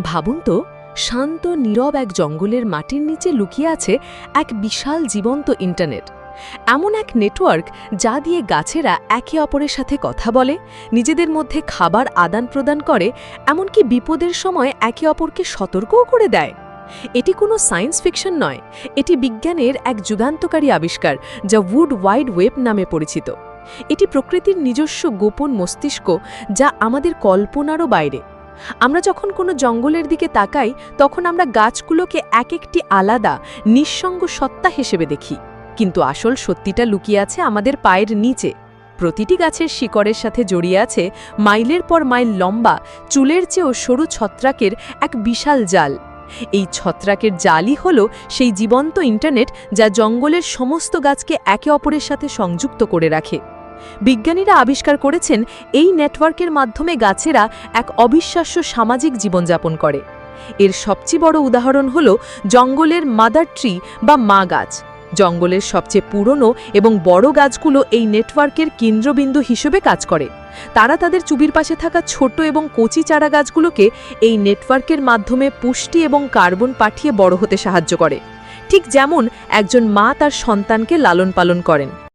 ভাবুন তো, শান্ত, নীরব এক জঙ্গলের মাটির নিচে লুকিয়ে আছে এক বিশাল জীবন্ত ইন্টারনেট এমন এক নেটওয়ার্ক যা দিয়ে গাছেরা একে অপরের সাথে কথা বলে, নিজেদের মধ্যে খাবার আদান প্রদান করে, এমনকি বিপদের সময় একে অপরকে সতর্কও করে দেয়। এটি কোনো সায়েন্স ফিকশন নয়, এটি বিজ্ঞানের এক যুগান্তকারী আবিষ্কার যা উড ওয়াইড ওয়েব নামে পরিচিত। এটি প্রকৃতির নিজস্ব গোপন মস্তিষ্ক যা আমাদের কল্পনারও বাইরে। আমরা যখন কোনো জঙ্গলের দিকে তাকাই, তখন আমরা গাছগুলোকে এক একটি আলাদা, নিঃসঙ্গ সত্তা হিসেবে দেখি। কিন্তু আসল সত্যিটা লুকিয়ে আছে আমাদের পায়ের নিচে। প্রতিটি গাছের শিকড়ের সাথে জড়িয়ে আছে মাইলের পর মাইল লম্বা, চুলের চেয়েও সরু ছত্রাকের এক বিশাল জাল। এই ছত্রাকের জালই হল সেই জীবন্ত ইন্টারনেট যা জঙ্গলের সমস্ত গাছকে একে অপরের সাথে সংযুক্ত করে রাখে। বিজ্ঞানীরা আবিষ্কার করেছেন এই নেটওয়ার্কের মাধ্যমে গাছেরা এক অবিশ্বাস্য সামাজিক জীবনযাপন করে। এর সবচেয়ে বড় উদাহরণ হল জঙ্গলের মাদার ট্রি বা মা গাছ। জঙ্গলের সবচেয়ে পুরনো এবং বড় গাছগুলো এই নেটওয়ার্কের কেন্দ্রবিন্দু হিসেবে কাজ করে। তারা তাদের চুবির পাশে থাকা ছোট এবং কচি চারা গাছগুলোকে এই নেটওয়ার্কের মাধ্যমে পুষ্টি এবং কার্বন পাঠিয়ে বড় হতে সাহায্য করে। ঠিক যেমন একজন মা তার সন্তানকে লালন পালন করেন।